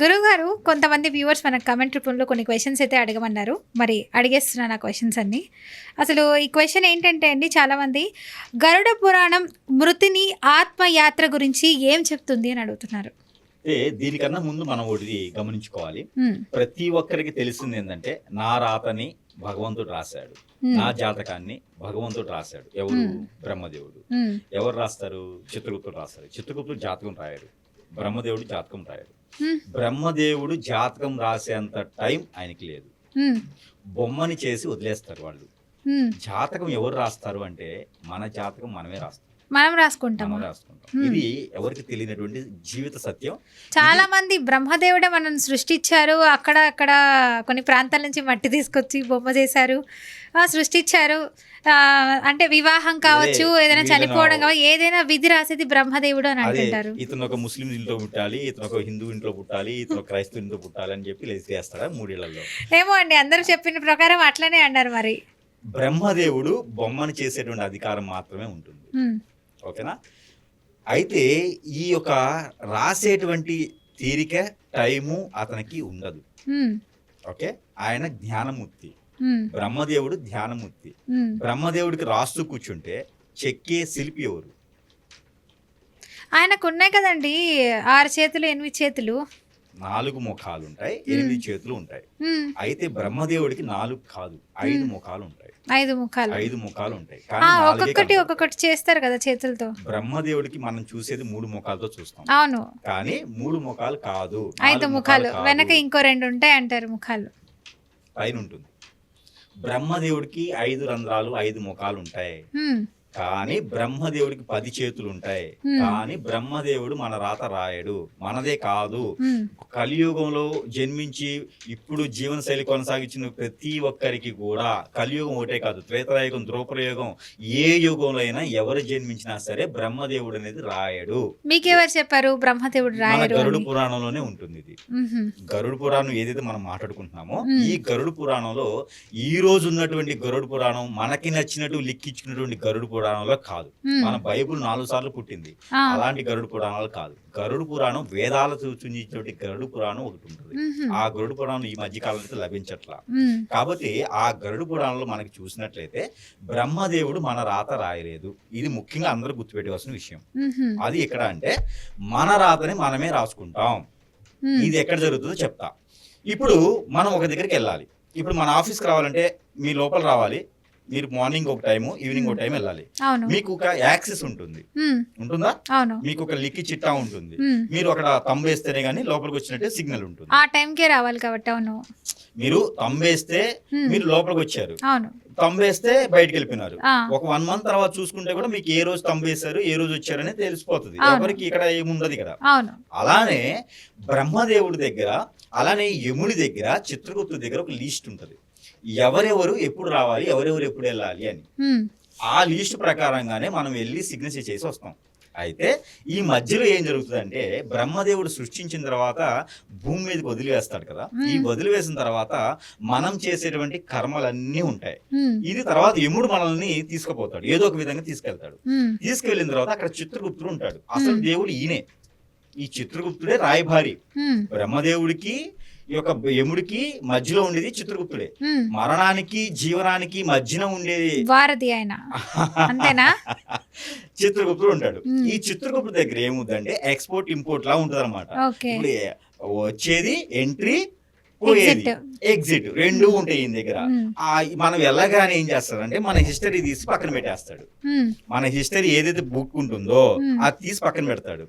గురువుగారు కొంతమంది వ్యూవర్స్ మన కమెంట్ రూపంలో కొన్ని క్వశ్చన్స్ అయితే అడగమన్నారు. మరి అడిగేస్తున్నాను ఆ క్వశ్చన్స్ అన్ని. అసలు ఈ క్వశ్చన్ ఏంటంటే అండి చాలామంది గరుడ పురాణం మృతిని ఆత్మయాత్ర గురించి ఏం చెప్తుంది అని అడుగుతున్నారు. అంటే దీనికన్నా ముందు మనం ఒకటి గమనించుకోవాలి. ప్రతి ఒక్కరికి తెలిసింది ఏంటంటే నా రాతని భగవంతుడు రాశాడు. నా జాతకాన్ని భగవంతుడు రాశాడు. ఎవరు. బ్రహ్మదేవుడు. ఎవరు రాస్తారు? చిత్రగుప్తుడు రాస్తారు. చిత్రగుప్తుడు జాతకం రాయడు. బ్రహ్మదేవుడు జాతకం రాయడు. బ్రహ్మదేవుడు జాతకం రాసేంత టైం ఆయనకి లేదు. బొమ్మని చేసి వదిలేస్తారు వాళ్ళు. జాతకం ఎవరు రాస్తారు అంటే మన జాతకం మనమే రాస్తాం. మనం రాసుకుంటాం. ఇది ఎవరికి తెలియనటువంటి జీవిత సత్యం. చాలా మంది బ్రహ్మదేవుడే మనం సృష్టించారు. అక్కడ అక్కడ కొన్ని ప్రాంతాల నుంచి మట్టి తీసుకొచ్చి బొమ్మ చేశారు. సృష్టించారు. అంటే వివాహం కావచ్చు ఏదైనా చనిపోవడం కావచ్చు ఏదైనా విధి రాసేది బ్రహ్మదేవుడు అని అంటుంటారు. ఇతను ఒక ముస్లిం ఇంట్లో పుట్టాలి ఇతను ఒక హిందూ ఇంట్లో పుట్టాలి ఇతను క్రైస్తవ ఇంట్లో పుట్టాలి అని చెప్పి లేచి వేస్తాడా మూడేళ్ళలో? ఏమో అండి అందరూ చెప్పిన ప్రకారం అట్లనే అన్నారు మరి. బ్రహ్మదేవుడు బొమ్మని చేసేటువంటి అధికారం మాత్రమే ఉంటుంది. ఓకేనా? అయితే ఈ యొక్క రాసేటువంటి తీరిక టైము అతనికి ఉండదు. ఓకే? ఆయన జ్ఞానమూర్తి. బ్రహ్మదేవుడు ధ్యానమూర్తి. బ్రహ్మదేవుడికి రాస్తూ కూర్చుంటే చెక్కే శిల్పి ఎవరు? ఆయనకు ఉన్నాయి కదండి ఆరు చేతులు ఎనిమిది చేతులు. నాలుగు ముఖాలు ఉంటాయి ఎనిమిది చేతులు ఉంటాయి. అయితే బ్రహ్మదేవుడికి నాలుగు కాదు ఐదు ముఖాలు ఉంటాయి ఐదు ముఖాలు. ఐదు ముఖాలు ఉంటాయి. ఆ, కానీ నాలుగే ఒక్కొక్కటి. ఒక్కొక్కటి చేస్తారు కదా చేతులతో. బ్రహ్మదేవుడికి మనం చూసేది మూడు ముఖాలతో చూస్తాం. అవును. కానీ మూడు ముఖాలు కాదు. ఐదు నాలుగు ముఖాలు. కాదు. వెనక ఇంకో రెండు ఉంటాయి అంటారు ముఖాలు. పైన ఉంటుంది. బ్రహ్మదేవుడికి ఐదు రంధ్రాలు ఐదు ముఖాలు ఉంటాయి. కానీ బ్రహ్మదేవుడికి పది చేతులు ఉంటాయి. కానీ బ్రహ్మదేవుడు మన రాత రాయడు. మనదే కాదు. కలియుగంలో జన్మించి ఇప్పుడు జీవనశైలి కొనసాగించిన ప్రతి ఒక్కరికి కూడా కలియుగం ఒకటే కాదు త్రేతాయుగం ద్రోపరయుగం ఏ యుగంలో అయినా ఎవరు జన్మించినా సరే బ్రహ్మదేవుడు అనేది రాయడు. మీకెవరు చెప్పారు బ్రహ్మదేవుడు రాయరు గరుడు పురాణంలోనే ఉంటుంది ఇది. గరుడు పురాణం ఏదైతే మనం మాట్లాడుకుంటున్నామో. ఈ గరుడు పురాణంలో ఈ రోజు ఉన్నటువంటి గరుడు పురాణం మనకి నచ్చినట్టు లిక్కించుకున్నటువంటి గరుడు పురాణంలో కాదు. మన బైబుల్ నాలుగు సార్లు పుట్టింది. అలాంటి గరుడు పురాణాలు కాదు. గరుడు పురాణం వేదాలు సూచించినటువంటి గరుడు పురాణం ఒకటి ఉంటుంది. ఆ గరుడు పురాణం ఈ మధ్య కాలంలో లభించట్లా. కాబట్టి ఆ గరుడు పురాణంలో మనకి చూసినట్లయితే బ్రహ్మదేవుడు మన రాత రాయలేదు. ఇది ముఖ్యంగా అందరూ గుర్తుపెట్టవలసిన విషయం. అది ఎక్కడ అంటే మన రాతని మనమే రాసుకుంటాం. ఇది ఎక్కడ జరుగుతుందో చెప్తా. ఇప్పుడు మనం ఒక దగ్గరికి వెళ్ళాలి. ఇప్పుడు మన ఆఫీస్కి రావాలంటే మీ లోపల రావాలి. మీరు మార్నింగ్ ఒక టైము ఈవినింగ్ ఒక టైం వెళ్ళాలి. మీకు ఒక యాక్సెస్ ఉంటుంది. ఉంటుందా? మీకు ఒక లిక్కి చిట్టా ఉంటుంది. మీరు అక్కడ తంబేస్తేనే కానీ లోపలికి వచ్చినట్టే సిగ్నల్ ఉంటుంది. ఆ టైంకే రావాలి కాబట్టి అవును. మీరు తంబేస్తే మీరు లోపలికి వచ్చారు. అవును. తంబేస్తే బయటికి వెళ్ళిపోయినారు. ఒక వన్ మంత్ తర్వాత చూసుకుంటే కూడా మీకు ఏ రోజు తంబేశారు ఏ రోజు వచ్చారని తెలిసిపోతుంది. ఎవరికి ఇక్కడ ఏముండదు ఇక్కడ. అలానే బ్రహ్మదేవుడి దగ్గర అలానే యముడి దగ్గర చిత్రగుప్తు దగ్గర ఒక లిస్ట్ ఉంటుంది. ఎవరెవరు ఎప్పుడు రావాలి ఎవరెవరు ఎప్పుడు వెళ్ళాలి అని. ఆ లిస్ట్ ప్రకారంగానే మనం వెళ్ళి సిగ్నేచర్ చేసి వస్తాం. అయితే ఈ మధ్యలో ఏం జరుగుతుందంటే బ్రహ్మదేవుడు సృష్టించిన తర్వాత భూమి మీదకి వదిలివేస్తాడు కదా. ఈ. వదిలివేసిన తర్వాత మనం చేసేటువంటి కర్మలన్నీ ఉంటాయి. ఇది తర్వాత యముడు మనల్ని తీసుకుపోతాడు. ఏదో ఒక విధంగా తీసుకెళ్తాడు. తీసుకెళ్ళిన తర్వాత అక్కడ చిత్రగుప్తుడు ఉంటాడు. అసలు. దేవుడు ఈయనే. ఈ చిత్రగుప్తుడే రాయభారి బ్రహ్మదేవుడికి ఈ యొక్క యముడికి మధ్యలో ఉండేది చిత్రగుప్తుడే. మరణానికి జీవనానికి మధ్యన ఉండేది. వారధి ఆయన అంతేనా? చిత్రగుప్తుడు ఉంటాడు. ఈ చిత్రగుప్తుడు దగ్గర ఏముందంటే ఎక్స్పోర్ట్ ఇంపోర్ట్ లా ఉంటది అనమాట వచ్చేది ఎంట్రీ పోయేది ఎగ్జిట్ రెండు ఉంటాయి ఈయన దగ్గర. ఆ మనం వెళ్ళగానే ఏం చేస్తాడంటే మన హిస్టరీ తీసి పక్కన పెట్టేస్తాడు. మన హిస్టరీ ఏదైతే బుక్ ఉంటుందో. అది తీసి పక్కన పెడతాడు.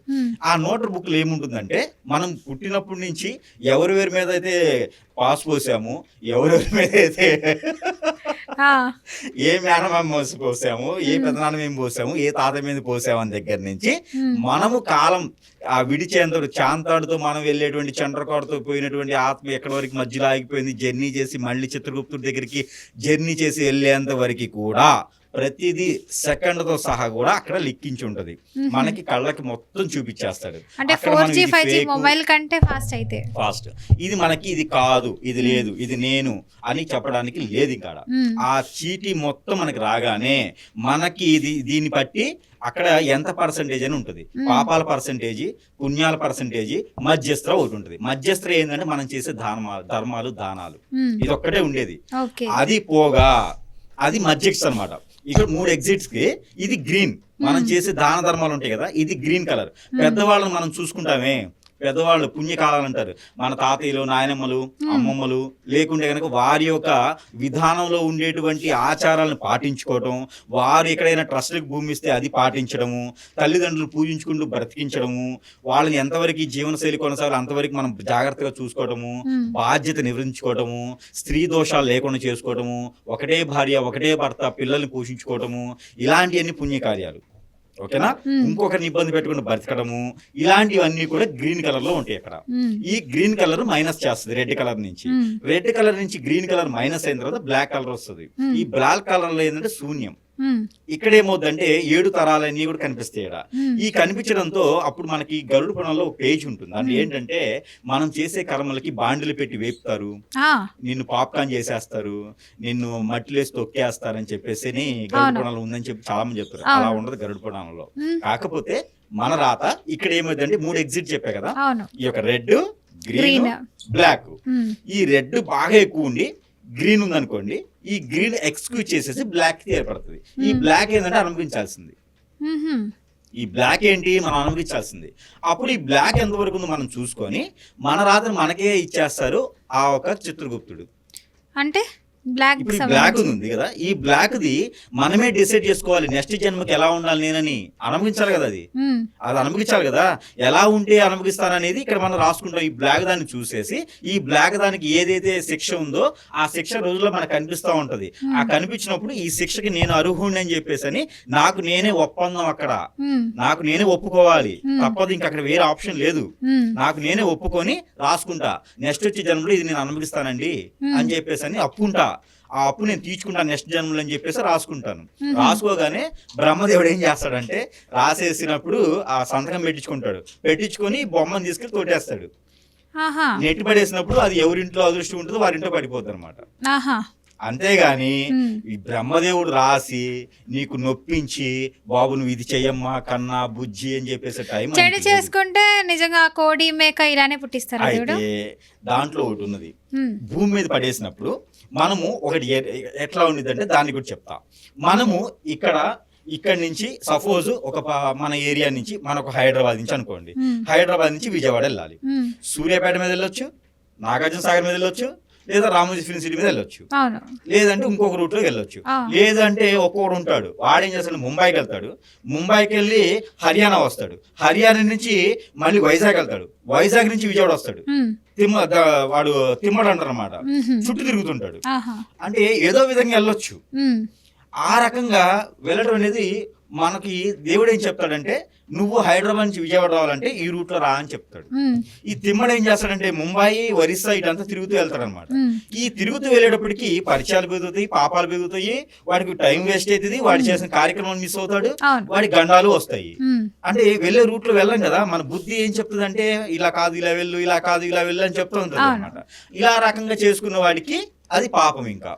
ఆ నోటర్ బుక్లో ఏముంటుందంటే మనం పుట్టినప్పటి నుంచి ఎవరెవరి మీద అయితే పాస్ పోసాము ఎవరెవరి మీద అయితే ఏ మేనమామ పోసాము ఏ మ్మ్. పెదనాన్న మేము పోసాము ఏ తాత మీద పోసాము అని దగ్గర నుంచి మనము కాలం ఆ విడిచేంత చాంతాడుతో మనం వెళ్ళేటువంటి చంద్రకోటతో పోయినటువంటి ఆత్మ ఎక్కడి వరకు మధ్యలో ఆగిపోయింది? జర్నీ చేసి మళ్ళీ చిత్రగుప్తుడి దగ్గరికి జర్నీ చేసి వెళ్ళేంత వరకు కూడా ప్రతిదీ సెకండ్తో సహా కూడా అక్కడ లిక్కించి ఉంటది. మనకి కళ్ళకి మొత్తం చూపించేస్తాడు అంటే four G five G mobile కంటే ఫాస్ట్ అయితే. ఫాస్ట్. ఇది మనకి ఇది కాదు ఇది లేదు ఇది నేను అని చెప్పడానికి లేదు ఇక్కడ. ఆ చీటీ మొత్తం మనకి రాగానే మనకి ఇది దీన్ని బట్టి అక్కడ ఎంత పర్సంటేజ్ అని ఉంటుంది. పాపాల పర్సంటేజ్ పుణ్యాల పర్సంటేజ్ మధ్యస్థ ఒకటి ఉంటుంది మధ్యస్థ ఏంటంటే మనం చేసే ధర్మాలు ధర్మాలు దానాలు. ఇది ఒక్కటే ఉండేది. అది పోగా అది మధ్యక్స్ అన్నమాట. ఇక్కడ మూడు ఎగ్జిట్స్కి ఇది గ్రీన్ మనం మ్మ్. చేసే దాన ధర్మాలు ఉంటాయి కదా ఇది గ్రీన్ కలర్ పెద్దవాళ్ళని మనం చూసుకుంటామే. పెద్దవాళ్ళు పుణ్యకాలాలు అంటారు మన తాతయ్యలు నాయనమ్మలు అమ్మమ్మలు లేకుంటే కనుక వారి యొక్క విధానంలో ఉండేటువంటి ఆచారాలను పాటించుకోవటం వారు ఎక్కడైనా ట్రస్ట్లకు భూమి ఇస్తే అది పాటించడము తల్లిదండ్రులు పూజించుకుంటూ బ్రతికించడము వాళ్ళని ఎంతవరకు జీవనశైలి కొనసాగాలి అంతవరకు మనం జాగ్రత్తగా చూసుకోవటము. బాధ్యత నివరించుకోవటము స్త్రీ దోషాలు లేకుండా చేసుకోవటము ఒకటే భార్య ఒకటే భర్త పిల్లల్ని పోషించుకోవటము ఇలాంటివన్నీ పుణ్యకార్యాలు ఓకేనా. ఇంకొకరిని ఇబ్బంది పెట్టకుండా బ్రతకడము ఇలాంటివన్నీ కూడా గ్రీన్ కలర్లో ఉంటాయి అక్కడ. ఈ గ్రీన్ కలర్ మైనస్ చేస్తుంది రెడ్ కలర్ నుంచి. రెడ్ కలర్ నుంచి గ్రీన్ కలర్ మైనస్ అయిన తర్వాత బ్లాక్ కలర్ వస్తుంది. ఈ బ్లాక్ కలర్లో ఏంటంటే శూన్యం మ్మ్. ఇక్కడ ఏమవుతుందంటే ఏడు తరాలన్నీ కూడా కనిపిస్తాయి. ఈ కనిపించడంతో అప్పుడు మనకి గరుడు పురాణంలో ఒక పేజ్ ఉంటుంది అంటే. ఏంటంటే మనం చేసే కర్మలకి బాండ్లు పెట్టి వేపుతారు నిన్ను పాప్కార్న్ చేసేస్తారు నిన్ను మట్టిలేసి తొక్కేస్తారని చెప్పేసి గరుడు. పురాణంలో ఉందని చెప్పి చాలా మంది చెప్తారు అలా. ఉండదు గరుడు పురాణంలో. కాకపోతే మన రాత ఇక్కడ ఏమైందంటే మూడు ఎగ్జిట్ చెప్పా కదా ఈ యొక్క రెడ్ గ్రీన్ బ్లాక్. ఈ రెడ్ బాగా ఎక్కువ ఉండి గ్రీన్ ఉందనుకోండి ఈ గ్రీన్ ఎక్స్క్యూజ్ చేసేసి బ్లాక్ ఏర్పడుతుంది. ఈ. బ్లాక్ ఏంటంటే అనుభవించాల్సింది. ఈ బ్లాక్ ఏంటి మనం అనుభవించాల్సింది అప్పుడు ఈ బ్లాక్ ఎంతవరకు ఉందో మనం చూసుకొని మన రాత్రి మనకే ఇచ్చేస్తారు ఆ ఒక చిత్రగుప్తుడు. అంటే? బ్లాక్ బ్లాక్ ఉంది కదా ఈ బ్లాక్ ది మనమే డిసైడ్ చేసుకోవాలి నెక్స్ట్ జన్మకి ఎలా ఉండాలి నేనని. అనుభవించాలి కదా అది. అది అనుభవించాలి కదా. ఎలా ఉంటే అనుభవిస్తాననేది ఇక్కడ మనం రాసుకుంటాం. ఈ బ్లాక్ దాన్ని చూసేసి ఈ బ్లాక్ దానికి ఏదైతే శిక్ష ఉందో ఆ శిక్ష రోజుల్లో మనకు కనిపిస్తా ఉంటది. ఆ కనిపించినప్పుడు ఈ శిక్షకి నేను అర్హుడిని అని చెప్పేసి అని నాకు నేనే ఒప్పందం అక్కడ. నాకు నేనే ఒప్పుకోవాలి. Hmm. తప్పదు ఇంకా అక్కడ వేరే ఆప్షన్ లేదు. నాకు నేనే ఒప్పుకొని రాసుకుంటా. నెక్స్ట్ వచ్చే జన్మలో ఇది నేను అనుభవిస్తానండి Hmm. అని చెప్పేసి అని అప్పుంటా ఆ అప్పు నేను తీర్చుకుంటాను నెక్స్ట్ జన్మలో అని చెప్పేసి రాసుకుంటాను. రాసుకోగానే బ్రహ్మదేవుడు ఏం చేస్తాడంటే రాసేసినప్పుడు ఆ సంతకం పెట్టించుకుంటాడు పెట్టించుకొని బొమ్మను తీసుకెళ్ళి తోటేస్తాడు నెట్టి పడేసినప్పుడు అది ఎవరింట్లో అదృష్టం ఉంటుందో వారింట్లో పడిపోతుంది అనమాట అంతేగాని. ఈ బ్రహ్మదేవుడు రాసి నీకు నొప్పించి బాబు నువ్వు ఇది చెయ్యమ్మా కన్నా బుజ్జి అని చెప్పేసి టైం చెడు. చేసుకుంటే నిజంగా కోడి మేక ఇలానే పుట్టిస్తారా అయితే దాంట్లో ఒకటి ఉన్నది. భూమి మీద పడేసినప్పుడు మనము ఒకటి ఎట్లా ఉండిద్దంటే దాన్ని కూడా చెప్తా. మనము ఇక్కడ ఇక్కడ నుంచి సపోజ్ ఒక మన ఏరియా నుంచి మన ఒక హైదరాబాద్ నుంచి అనుకోండి. హైదరాబాద్ నుంచి విజయవాడ వెళ్ళాలి. సూర్యాపేట మీద వెళ్ళొచ్చు నాగార్జున సాగర్ మీద వెళ్ళొచ్చు లేదా రామోజీ ఫిల్మ్ సిటీ మీద వెళ్ళొచ్చు. లేదంటే ఇంకొక రూట్లో వెళ్ళొచ్చు. లేదంటే ఒక్కొక్కడు ఉంటాడు. వాడేం చేస్తాడు? ముంబైకి వెళ్తాడు. ముంబైకి వెళ్ళి హర్యానా వస్తాడు. హర్యానా నుంచి మళ్ళీ వైజాగ్ వెళ్తాడు. వైజాగ్ నుంచి విజయవాడ వస్తాడు. తిమ్మ వాడు తిమ్మడు అంటారు అనమాట మ్మ్. చుట్టూ తిరుగుతుంటాడు. అంటే ఏదో విధంగా వెళ్ళొచ్చు. ఆ రకంగా వెళ్ళడం అనేది మనకి దేవుడు ఏం చెప్తాడంటే నువ్వు హైదరాబాద్ నుంచి విజయవాడ రావాలంటే ఈ రూట్లో రా అని చెప్తాడు. ఈ తిమ్మడు ఏం చేస్తాడంటే ముంబై ఒరిస్సా ఇటంతా తిరుగుతూ వెళ్తాడు అనమాట. ఈ తిరుగుతూ వెళ్ళేటప్పటికి పరిచయాలు పెరుగుతాయి పాపాలు పెరుగుతాయి వాడికి టైం వేస్ట్ అవుతుంది వాడు చేసిన కార్యక్రమం మిస్ అవుతాడు వాడి గండాలు వస్తాయి. అంటే వెళ్ళే రూట్లో వెళ్ళం కదా మన బుద్ధి ఏం చెప్తుంది అంటే ఇలా కాదు ఇలా వెళ్ళు ఇలా కాదు ఇలా వెళ్ళు అని చెప్తూ ఉంటుంది. అనమాట ఇలా రకంగా చేసుకున్న వాడికి అది పాపం ఇంకా.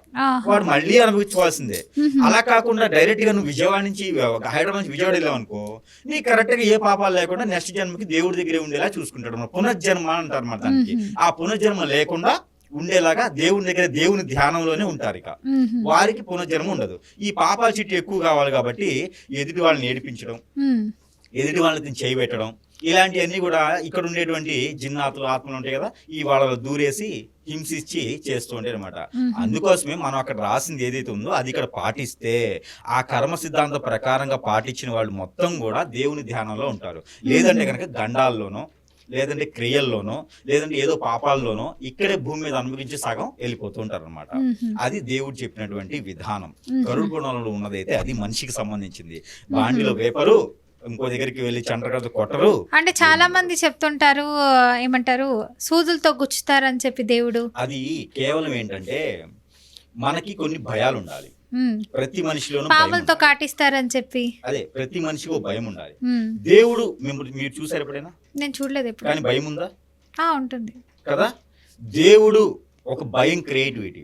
వాడు మళ్ళీ అనుభవించుకోవాల్సిందే. అలా కాకుండా డైరెక్ట్గా నువ్వు విజయవాడ నుంచి హైదరాబాద్ నుంచి విజయవాడ వెళ్ళావు అనుకో నీ కరెక్ట్గా ఏ పాపాలు లేకుండా నెక్స్ట్ జన్మకి దేవుడి దగ్గరే ఉండేలా చూసుకుంటాడు. పునర్జన్మ అంటారు అన్నమాట దానికి. ఆ పునర్జన్మ లేకుండా ఉండేలాగా దేవుని దగ్గర దేవుని ధ్యానంలోనే ఉంటారు ఇక. వారికి పునర్జన్మ ఉండదు ఈ పాపాల చిట్టు ఎక్కువ కావాలి కాబట్టి ఎదుటి వాళ్ళని ఏడిపించడం. ఎదుటి వాళ్ళని చేయి పెట్టడం ఇలాంటివన్నీ కూడా ఇక్కడ ఉండేటువంటి జిన్నాతులు ఆత్మలు ఉంటాయి కదా ఈ వాళ్ళ దూరేసి హింసించి చేస్తూ ఉంటాయి అనమాట. అందుకోసమే మనం అక్కడ రాసింది ఏదైతే ఉందో అది ఇక్కడ పాటిస్తే ఆ కర్మ సిద్ధాంత ప్రకారంగా పాటించిన వాళ్ళు మొత్తం కూడా దేవుని ధ్యానంలో ఉంటారు. లేదంటే కనుక గండాల్లోనో లేదంటే క్రియల్లోనో లేదంటే ఏదో పాపాల్లోనో ఇక్కడే భూమి మీద అనుభవించి సగం వెళ్ళిపోతూ ఉంటారు అనమాట. అది దేవుడు చెప్పినటువంటి విధానం. గరుడు పురాణంలో ఉన్నదైతే అది మనిషికి సంబంధించింది. బాండిలో వేపరు ఇంకో దగ్గరికి వెళ్ళి చండ్రగత కొట్టరు. అంటే చాలా మంది చెప్తుంటారు ఏమంటారు సూదులతో గుచ్చుతారని చెప్పి దేవుడు. అది కేవలం ఏంటంటే మనకి కొన్ని భయాలు ఉండాలి. ప్రతి మనిషిలోనూ పాములతో. కాటిస్తారని చెప్పి. అదే ప్రతి మనిషికి భయం ఉండాలి. దేవుడు మిమ్మల్ని మీరు చూసారు ఎప్పుడైనా? నేను చూడలేదు ఎప్పుడు. కానీ భయం ఉందా? ఆ, ఉంటుంది. కదా? దేవుడు ఒక భయం క్రియేటివిటీ.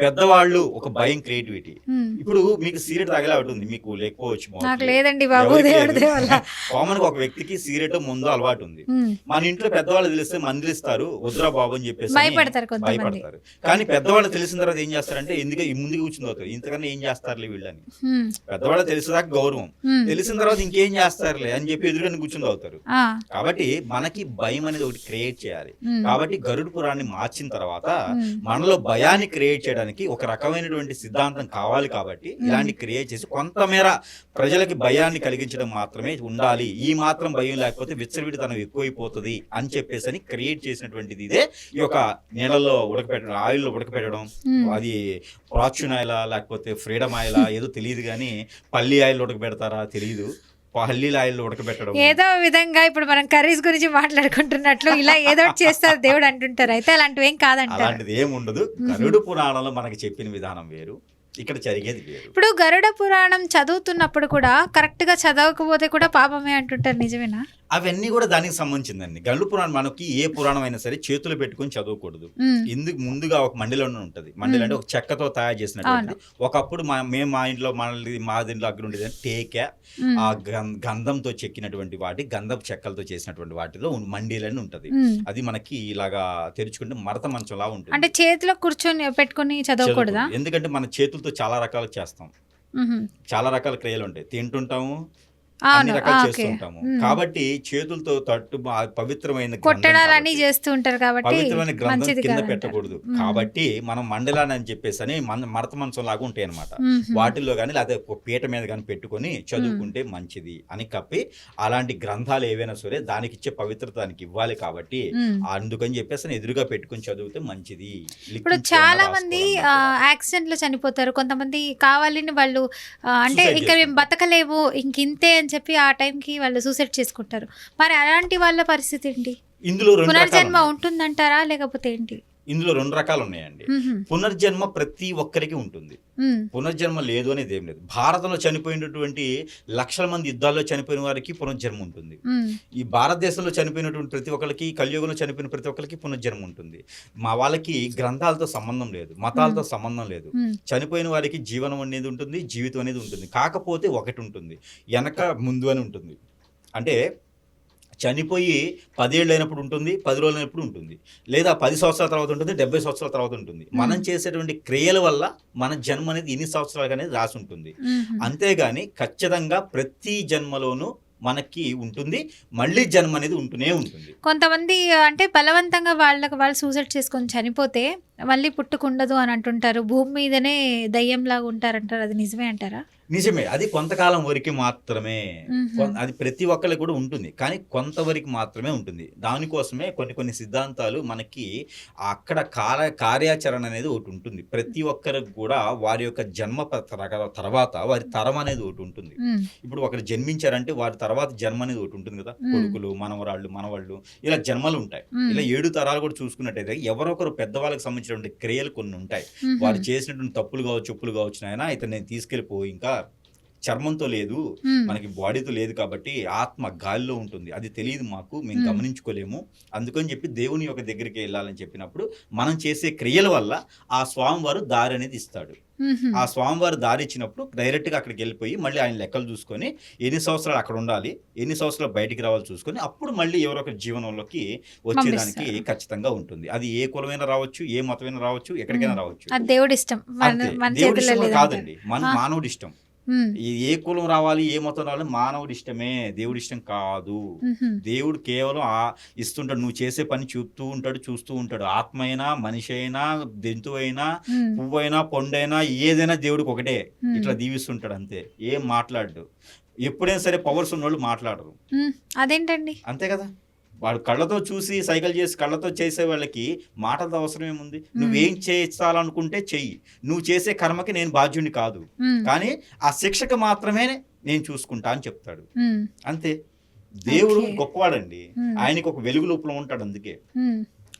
పెద్దవాళ్ళు ఒక భయం క్రియేటివిటీ. ఇప్పుడు మీకు సిగరెట్ తాగేలా ఉంటుంది మీకు లేకపోవచ్చు లేదండి బాబు కామన్ గా ఒక వ్యక్తికి సిగరెట్ ముందు అలవాటు ఉంది మన ఇంట్లో పెద్దవాళ్ళు తెలిస్తే మందిలిస్తారు వద్దురా బాబు అని చెప్పేసి భయపడతారు కానీ పెద్దవాళ్ళు తెలిసిన తర్వాత ఏం చేస్తారంటే ఎందుకు కూర్చుని అవుతారు ఇంతకన్నా ఏం చేస్తారులే వీళ్ళని. పెద్దవాళ్ళు తెలిసేదాకా గౌరవం. తెలిసిన తర్వాత ఇంకేం చేస్తారులే అని చెప్పి ఎదురుగా కూర్చుని అవుతారు. కాబట్టి మనకి భయం అనేది ఒకటి క్రియేట్ చేయాలి. కాబట్టి గరుడు పురాణాన్ని మార్చిన తర్వాత. మనలో భయాన్ని క్రియేట్ చేయడానికి ఒక రకమైనటువంటి సిద్ధాంతం కావాలి కాబట్టి ఇలాంటి క్రియేట్ చేసి కొంతమేర ప్రజలకి భయాన్ని కలిగించడం మాత్రమే ఉండాలి. ఈ మాత్రం భయం లేకపోతే విచ్చలవిడితనం ఎక్కువైపోతుంది అని చెప్పేసి అని క్రియేట్ చేసినటువంటిది ఇదే. ఈ యొక్క నీళ్ళల్లో ఉడకపెట్టడం ఆయిల్లో ఉడకపెట్టడం ఉమ్. అది ఫార్చ్యూన్ ఆయిలా లేకపోతే ఫ్రీడమ్ ఆయిలా ఏదో తెలియదు కానీ పల్లి ఆయిల్ ఉడకబెడతారా తెలియదు. పల్లీల ఆయిల్ ఉడకబెట్టడం. ఏదో విధంగా ఇప్పుడు మనం కర్రీస్ గురించి మాట్లాడుకుంటున్నట్లు ఇలా ఏదో చేస్తారు దేవుడు అంటుంటారు. అయితే అలాంటివి ఏం కాదంటారు. అలాంటిది ఏమి ఉండదు. గరుడు పురాణంలో మనకి చెప్పిన విధానం వేరు. ఇక్కడ జరిగేది వేరు. ఇప్పుడు గరుడ పురాణం చదువుతున్నప్పుడు కూడా కరెక్ట్గా చదవకపోతే కూడా పాపమే అంటుంటారు. నిజమేనా? అవన్నీ కూడా దానికి సంబంధించిందండి. గరుడు పురాణం మనకి ఏ పురాణం అయినా సరే చేతులు పెట్టుకొని చదవకూడదు. ఎందుకు ముందుగా ఒక మండిలోనే ఉంటది. మండిలో అంటే ఒక చెక్కతో తయారు చేసినటువంటి ఒకప్పుడు మా మేము మా ఇంట్లో మనది మా దీంట్లో అక్కడ ఉండేది టేక. ఆ గం- గంధంతో చెక్కినటువంటి వాటి గంధపు చెక్కలతో చేసినటువంటి వాటిలో మండీలని ఉంటది. అది మనకి ఇలాగా తెరుచుకుంటే మడత మంచంలా ఉంటుంది. అంటే చేతిలో కూర్చొని పెట్టుకొని చదవకూడదా. ఎందుకంటే మన చేతులతో చాలా రకాలు చేస్తాం. చాలా రకాల క్రియలు ఉంటాయి. తింటుంటాము అన్ని రకాలు. కాబట్టి చేతులతో తట్టు పవిత్రమైన కొట్టడాలన్నీ చేస్తూ ఉంటారు కాబట్టి పవిత్రమైన గ్రంథం కింద. పెట్టకూడదు. కాబట్టి మనం మండలాన్ని అని చెప్పేసి అని మడత మంచం లాగా ఉంటాయి అనమాట. వాటిల్లో కానీ లేకపోతే పీట మీద కానీ పెట్టుకొని చదువుకుంటే మంచిది అని కప్పి అలాంటి గ్రంథాలు ఏవైనా సరే దానికి ఇచ్చే పవిత్రత దానికి ఇవ్వాలి కాబట్టి. అందుకని చెప్పేసి అని ఎదురుగా పెట్టుకొని చదివితే మంచిది ఇప్పుడు చాలా మంది. యాక్సిడెంట్లో చనిపోతారు కొంతమంది కావాలని వాళ్ళు అంటే ఇంకా మేము. బతకలేము ఇంక ఇంతే అని చెప్పి ఆ టైంకి వాళ్ళు సూసైడ్ చేసుకుంటారు. మరి అలాంటి వాళ్ళ పరిస్థితి ఏంటి? ఇందులో పునర్జన్మ. ఉంటుందంటారా? లేకపోతే ఏంటి? ఇందులో రెండు రకాలు ఉన్నాయండి. పునర్జన్మ ప్రతి ఒక్కరికి ఉంటుంది. పునర్జన్మ లేదు అనేది ఏం లేదు. భారతంలో చనిపోయినటువంటి లక్షల మంది యుద్ధాల్లో చనిపోయిన వారికి పునర్జన్మ ఉంటుంది. ఈ భారతదేశంలో చనిపోయినటువంటి ప్రతి ఒక్కరికి కలియుగంలో చనిపోయిన ప్రతి ఒక్కరికి పునర్జన్మ ఉంటుంది. మా వాళ్ళకి గ్రంథాలతో సంబంధం లేదు మతాలతో సంబంధం లేదు. చనిపోయిన వారికి జీవనం అనేది ఉంటుంది జీవితం అనేది ఉంటుంది. కాకపోతే ఒకటి ఉంటుంది. వెనక ముందు అని ఉంటుంది. అంటే చనిపోయి పదేళ్ళు అయినప్పుడు ఉంటుంది పది రోజులు అయినప్పుడు ఉంటుంది. లేదా పది సంవత్సరాల తర్వాత ఉంటుంది డెబ్బై సంవత్సరాల తర్వాత ఉంటుంది. మనం చేసేటువంటి క్రియల వల్ల మన జన్మ అనేది ఇన్ని సంవత్సరాలు అనేది రాసి ఉంటుంది. అంతేగాని ఖచ్చితంగా ప్రతి జన్మలోనూ మనకి ఉంటుంది మళ్ళీ జన్మ అనేది ఉంటూనే ఉంటుంది. కొంతమంది అంటే బలవంతంగా వాళ్ళకి వాళ్ళు సూసైడ్ చేసుకొని చనిపోతే మళ్ళీ పుట్టుకుండదు అని అంటుంటారు. భూమి మీదనే దయ్యంలాగా ఉంటారంటారు. అది నిజమే అంటారా? నిజమే. అది కొంతకాలం వరకు మాత్రమే. అది ప్రతి ఒక్కరికి కూడా ఉంటుంది. కానీ కొంతవరకు మాత్రమే ఉంటుంది. దానికోసమే కొన్ని కొన్ని సిద్ధాంతాలు మనకి అక్కడ కార్య కార్యాచరణ అనేది ఒకటి ఉంటుంది. ప్రతి ఒక్కరికి కూడా వారి యొక్క జన్మ తర్వాత వారి తరం అనేది ఒకటి ఉంటుంది. ఇప్పుడు ఒకరు జన్మించారంటే వారి తర్వాత జన్మ అనేది ఒకటి ఉంటుంది కదా. కొడుకులు మనవరాళ్ళు మనవాళ్ళు ఇలా జన్మలు ఉంటాయి. ఇలా ఏడు తరాలు కూడా చూసుకున్నట్టయితే ఎవరొకరు పెద్దవాళ్ళకి సంబంధించినటువంటి క్రియలు కొన్ని ఉంటాయి. వారు చేసినటువంటి తప్పులు కావచ్చు చెప్పులు కావచ్చు నాయన ఇతను నేను తీసుకెళ్ళిపో ఇంకా చర్మంతో లేదు. మనకి బాడీతో లేదు కాబట్టి ఆత్మ గాలిలో ఉంటుంది అది తెలియదు మాకు మేము. గమనించుకోలేము అందుకని చెప్పి దేవుని యొక్క దగ్గరికి వెళ్ళాలని చెప్పినప్పుడు మనం చేసే క్రియల వల్ల ఆ స్వామివారు దారి అనేది ఇస్తాడు. ఆ స్వామివారు దారి ఇచ్చినప్పుడు డైరెక్ట్గా అక్కడికి వెళ్ళిపోయి మళ్ళీ ఆయన లెక్కలు చూసుకొని ఎన్ని సంవత్సరాలు అక్కడ ఉండాలి ఎన్ని సంవత్సరాలు బయటికి రావాలి చూసుకొని అప్పుడు మళ్ళీ ఎవరో ఒక జీవనంలోకి వచ్చేదానికి. ఖచ్చితంగా ఉంటుంది అది ఏ కులమైనా రావచ్చు ఏ మతమైనా రావచ్చు ఎక్కడికైనా. రావచ్చు దేవుడి ఇష్టం కాదండి మన. మానవుడి ఇష్టం ఏ కులం రావాలి ఏ మతం రావాలి మానవుడి ఇష్టమే దేవుడి ఇష్టం కాదు. దేవుడు కేవలం ఆ ఇస్తుంటాడు నువ్వు చేసే పని చూస్తూ ఉంటాడు చూస్తూ ఉంటాడు. ఆత్మ అయినా మనిషి అయినా జంతువు అయినా ఉమ్. పువ్వు అయినా పొండైనా ఏదైనా దేవుడికి ఒకటే. ఇట్లా దీవిస్తుంటాడు అంతే. ఏం మాట్లాడు ఎప్పుడైనా సరే పవర్స్ ఉన్నోళ్ళు మాట్లాడరు. ఉమ్. అదేంటండి? అంతే కదా? వాడు కళ్ళతో చూసి సైకిల్ చేసి కళ్ళతో చేసే వాళ్ళకి మాటలతో అవసరం ఏముంది నువ్వేం చేయించాలనుకుంటే చెయ్యి. నువ్వు చేసే కర్మకి నేను బాధ్యుని కాదు. కానీ ఆ శిక్షకు మాత్రమే నేను చూసుకుంటా అని చెప్తాడు. అంతే. దేవుడు. గొప్పవాడండి. ఆయనకి ఒక వెలుగు లోపల ఉంటాడు అందుకే.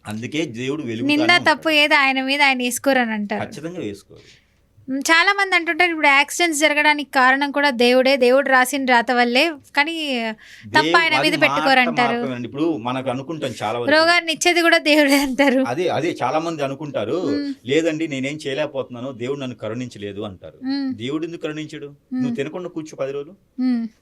అందుకే దేవుడు వెలుగు నింద తప్పు ఏదో ఆయన మీద ఆయన వేసుకోరని అంటారు. ఖచ్చితంగా వేసుకోరు. చాలా మంది అంటుంటారు ఇప్పుడు యాక్సిడెంట్స్ జరగడానికి కారణం కూడా దేవుడే. దేవుడు రాసిన రాత వల్లే కానీ తప్ప ఆయన మీద పెట్టుకోరంటారు. ఇప్పుడు మనకు అనుకుంటాం చాలా. రోగాన్ని ఇచ్చేది కూడా దేవుడే అంటారు. అదే అదే చాలా మంది అనుకుంటారు లేదండి నేనేం చేయలేకపోతున్నాను దేవుడు నన్ను కరుణించలేదు అంటారు. దేవుడు ఎందుకు కరుణించడు? నువ్వు తినకుండా కూర్చో పది రోజులు.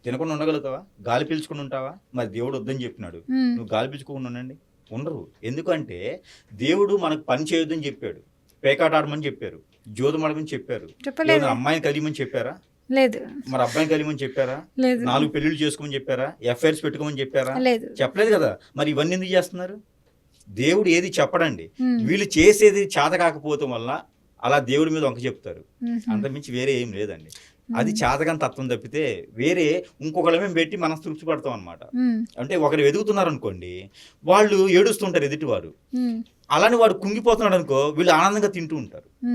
తినకుండా ఉండగలుగుతావా? గాలి పీల్చుకుని ఉంటావా? మరి దేవుడు వద్దని చెప్పినాడు. నువ్వు గాలి పీల్చుకోకుండా ఉండండి. ఉండరు. ఎందుకంటే దేవుడు మనకు పని చేయొద్దని చెప్పాడు. పేకాట ఆడమని చెప్పారు. జోదం ఆడమని చెప్పారు. చెప్పలేదు. అమ్మాయిని కలిమని చెప్పారా? లేదు. మరి అబ్బాయిని కలిమని చెప్పారా? లేదు. నాలుగు పెళ్ళిళ్ళు చేసుకోమని చెప్పారా? ఎఫ్ఐఆర్స్ పెట్టుకోమని చెప్పారా? లేదు. చెప్పలేదు కదా. మరి ఇవన్నీ ఎందుకు చేస్తున్నారు? దేవుడు ఏది చెప్పడండి. వీళ్ళు చేసేది చేత కాకపోవటం వల్ల అలా దేవుడి మీద వంక చెప్తారు. అంతమించి వేరే ఏం లేదండి. అది చేతగాని తత్వం తప్పితే వేరే ఇంకొకళ్ళ మేము పెట్టి మనం తృప్తి పడతాం అనమాట అంటే ఒకరు ఎదుగుతున్నారు అనుకోండి వాళ్ళు ఏడుస్తుంటారు ఎదుటివారు. అలానే వాడు కుంగిపోతున్నాడు అనుకో వీళ్ళు ఆనందంగా తింటూ ఉంటారు.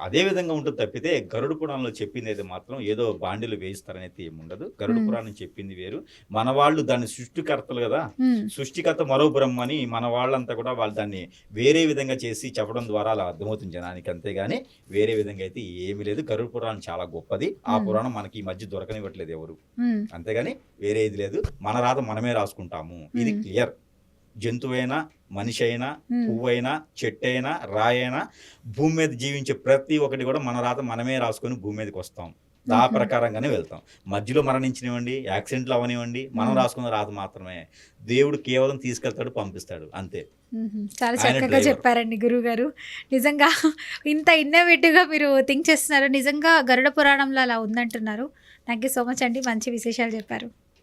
అదే విధంగా ఉంటుంది తప్పితే గరుడు పురాణంలో చెప్పింది అయితే మాత్రం ఏదో బాండిలు వేయిస్తారనేది ఏమి ఉండదు. గరుడు. పురాణం చెప్పింది వేరు. మన వాళ్ళు దాన్ని సృష్టికర్తలు కదా. సృష్టికర్త మరో బ్రహ్మ అని మన వాళ్ళంతా కూడా వాళ్ళు దాన్ని వేరే విధంగా చేసి చెప్పడం ద్వారా అలా అర్థమవుతుంది జనానికి అంతేగాని వేరే విధంగా అయితే ఏమీ లేదు. గరుడ పురాణం చాలా గొప్పది. ఆ. పురాణం మనకి ఈ మధ్య దొరకనివ్వట్లేదు ఎవరు. అంతేగాని వేరే ఇది లేదు. మన రాత మనమే రాసుకుంటాము. ఇది. క్లియర్. జంతువైనా మనిషి అయినా పువ్వైనా చెట్టైనా రాయైనా భూమి మీద జీవించే ప్రతి ఒక్కటి కూడా మన రాత మనమే రాసుకొని భూమి మీదకి వస్తాం. దా మ్మ్. ప్రకారంగానే వెళ్తాం. మధ్యలో మరణించినవ్వండి యాక్సిడెంట్లు అవనివ్వండి మనం. రాసుకున్న రాత మాత్రమే. దేవుడు కేవలం తీసుకెళ్తాడు పంపిస్తాడు అంతే. చాలా చక్కగా. చెప్పారండి గురువు గారు నిజంగా ఇంత ఇన్నోవేటివ్గా మీరు థింక్ చేస్తున్నారు. నిజంగా గరుడ పురాణంలో అలా ఉందంటున్నారు. థ్యాంక్ యూ సో మచ్ అండి. మంచి విశేషాలు చెప్పారు.